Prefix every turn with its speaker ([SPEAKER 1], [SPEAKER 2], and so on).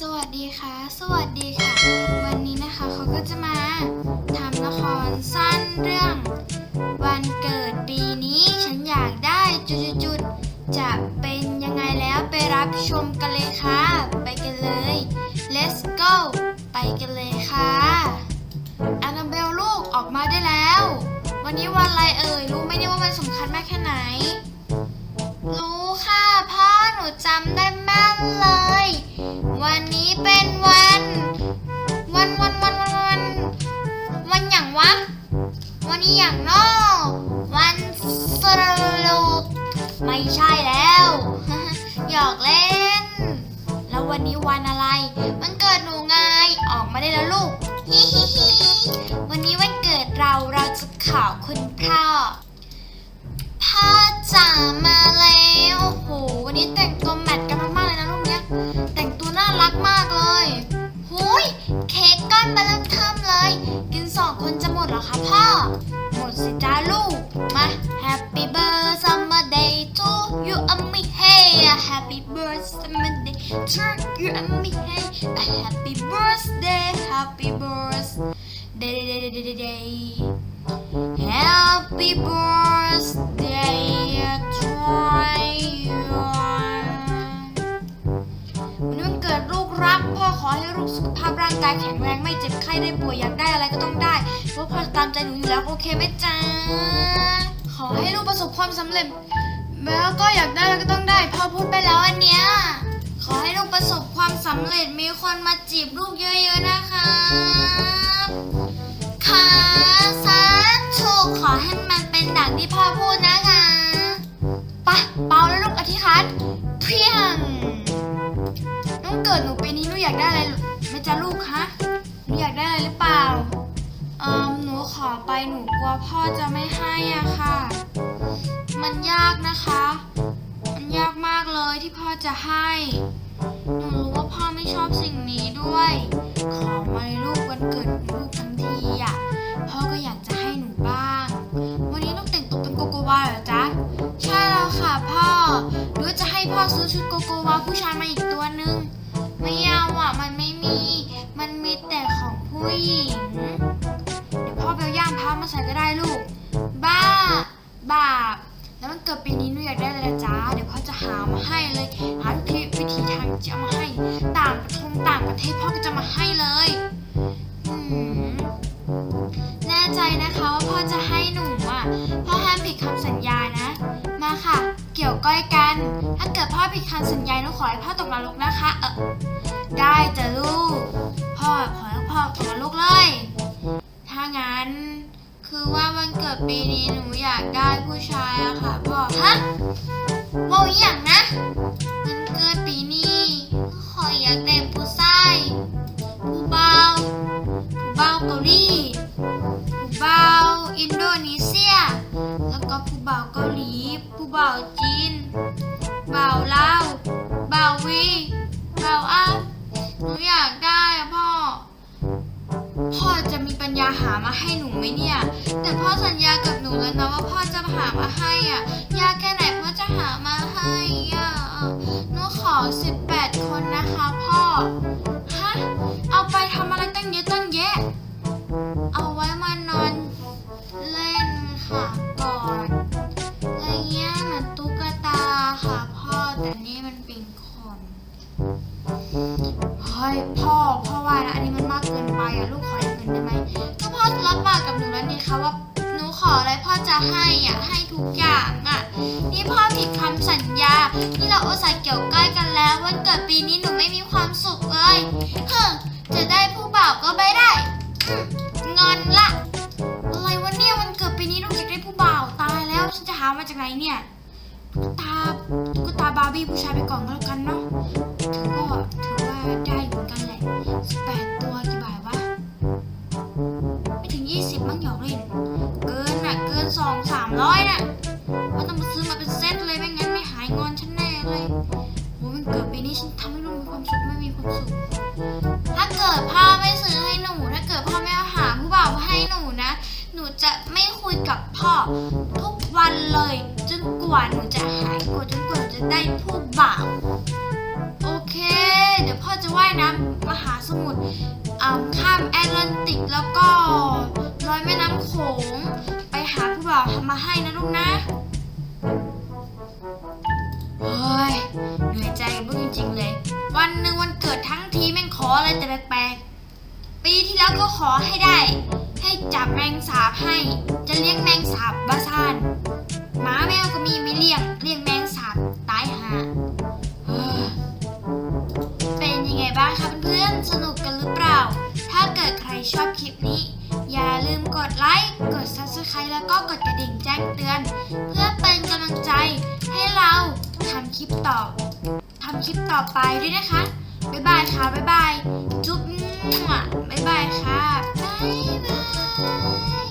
[SPEAKER 1] สวัสดีค่ะ สวัสดีค่ะ วันนี้นะคะเขาก็จะมาทำละครสั้นเรื่อง วันเกิดปีนี้ฉันอยากได้จุดๆจะเป็นยังไงแล้วไปรับชมกันเลยค่ะ ไปกันเลย let's go ไปกันเลยค่ะแอนนาเบลลูกออกมาได้แล้ว วันนี้วันอะไรเอ่ยรู้ไหมเนี่ยว่ามันสำคัญมากแค่ไหนรู้ นูจำได้แม่นเลย วันนี้เป็นวัน วันวันวันวันวันวันอย่างวะวันนี้อย่างนอวันสรุปไม่ใช่แล้วหยอกเล่น แล้ววันนี้วันอะไร มันเกิดหนูไงออกมาได้แล้วลูกฮิฮิฮิวันนี้วันเกิดเราเราจะขอคุณพ่อพ่อจ๋ามา รอคะพ่อ หมดสิจ้าลูก มา Happy birthday to you and me hey Happy birthday to you and me hey Happy birthday Happy birthday day Happy birthday to you วันวันเกิดลูกรักพ่อขอให้ลูกสุขภาพ ร่างกายแข็งแรงไม่เจ็บไข้ได้ป่วยอยากได้อะไรก็ต้องได้เพราะพ่อตามใจหนูอยู่แล้วโอเคไหมจ๊ะขอให้ลูกประสบความสำเร็จ แล้วก็อยากได้อะไรก็ต้องได้พ่อพูดไปแล้วอันเนี้ยขอให้ลูกประสบความสำเร็จมีคนมาจีบลูกเยอะๆนะคะค่ะสาธุขอให้มันเป็นดังที่พ่อพูดนะคะปะเปาแล้วลูกอธิษฐานเพียงน้องเกิดหนูปีนี้หนูอยากได้อะไรไหม่จ้าลูกคะหนูอยากได้อะไรหรือเปล่าเอ่อหนูขอไปหนูกลัวพ่อจะไม่ให้อะค่ะ มันยากนะคะ มันยากมากเลยที่พ่อจะให้ หนูรู้ว่าพ่อไม่ชอบสิ่งนี้ด้วย ขอมาในลูกวันเกิดลูกทั้งทีอะ พ่อก็อยากจะให้หนูบ้าง วันนี้ลูกแต่งตัวเป็นโกโกวาเหรอจ๊ะ ใช่แล้วค่ะพ่อหรือว่าจะให้พ่อซื้อชุดโกโกวาผู้ชายมาอีกตัว ผู้หญิง เดี๋ยวพ่อเอาย่างพามาใส่ก็ได้ลูก บ้า บาป แล้วมันเกิดปีนี้หนูอยากได้อะไรล่ะจ๊ะเดี๋ยวพ่อจะหามาให้เลย หาวิธีวิธีทางจะเอามาให้ ต่างประเทศต่างประเทศพ่อก็จะมาให้เลยแน่ใจนะคะว่าพ่อจะให้หนูอะ พ่อห้ามผิดคำสัญญานะ มาค่ะ เกี่ยวก้อยกัน ถ้าเกิดพ่อผิดคำสัญญาหนูขอให้พ่อตกนรกนะคะ เออได้จ้ะลูก พ่อขอ ให้พ่อตกนรกเลย ถ้างั้น คือว่าวันเกิดปีนี้หนูอยากได้ผู้ชายอะค่ะพ่อฮะว่าอย่างนะวันเกิดปีนี้ขออยากได้ผู้ชายผู้เบาผู้เบาเกาหลีผู้เบาอินโดนีเซีย แล้วก็ผู้เบาเกาหลี ผู้เบาจีนเบาลาวเบาวีเบาอัพหนูอยากได้ พ่อจะมีปัญญาหามาให้หนูไหมเนี่ย แต่พ่อสัญญากับหนูแล้วนะว่าพ่อจะหามาให้อะ ยากแค่ไหนพ่อจะหามาให้อะหนูขอ 18 คนนะคะพ่อ ฮะ เอาไปทำอะไรตั้งเยอะตั้งแยะ เอาไว้มานอนเล่นค่ะก่อนอะไรเงี้ยเหมือนตุ๊กตาค่ะพ่อ แต่นี่มันเป็นคน เฮ้ยพ่อ พ่อว่านะอันนี้มัน เกินไปอะลูกขออย่างอื่นได้ไหมก็พ่อรับปากกับหนูแล้วนี่คะว่าหนูขออะไรพ่อจะให้อะให้ทุกอย่างอะนี่พ่อผิดคำสัญญานี่เราอุตส่าเกี่ยวใกล้กันแล้ววันเกิดปีนี้หนูไม่มีความสุขเลยเฮ้อจะได้ผู้บ่าวก็ไม่ได้งอนละอะไรวะเนี่ยวันเกิดปีนี้หนูอยากได้ผู้บ่าวตายแล้วฉันจะหามาจากไหนเนี่ยตุ๊กตาตุ๊กตาบาร์บี้ผู้ชายไปก่อนก็แล้วกันเนาะถือว่าถือว่าได้เหมือนกันแหละ18ตัวกี่บาทวะ ไม่ถึง 20 มั้งหยอกเล่น เกินน่ะ เกิน 2 300 น่ะว่าต้องมาซื้อมาเป็นเซตเลยไม่งั้นไม่หายงอนฉันแน่เลยโหมันเกิดปีนี้ฉันทำให้ลูกมีความสุขไม่มีความสุข ถ้าเกิดพ่อไม่ซื้อให้หนู ถ้าเกิดพ่อไม่เอาหาผู้บ่าวมาให้หนูนะ หนูจะไม่คุยกับพ่อทุกวันเลยจนกว่าหนูจะหายโกรธจนกว่าหนูจะได้ผู้บ่าว โอเค เดี๋ยวพ่อจะว่ายน้ำเหาสมุทร ข้ามแอตแลนติกแล้วก็ลอยแม่น้ำโขง ไปหาพี่บ่าวทำมาให้นะลูกนะเฮ้ยเหนื่อยใจบึ้งจริงเลย วันหนึ่งวันเกิดทั้งทีแม่งขออะไรแต่แปลกๆ ปีที่แล้วก็ขอให้ได้ ให้จับแมงสาบให้ จะเลี้ยงแมงสาบบ้าซ่านหมาแมวก็มีไม่เลี้ยงเลี้ยงแมงสาบตายหาเป็นยังไงบ้างคะเพื่อนสนุก ชอบคลิปนี้ อย่าลืมกดไลค์ กด subscribe แล้วก็กดกระดิ่งแจ้งเตือน เพื่อเป็นกำลังใจให้เราทำคลิปต่อทำคลิปต่อไปด้วยนะคะ บ๊ายบายค่ะ บ๊ายบาย จุ๊บ บ๊ายบายค่ะ บ๊ายบาย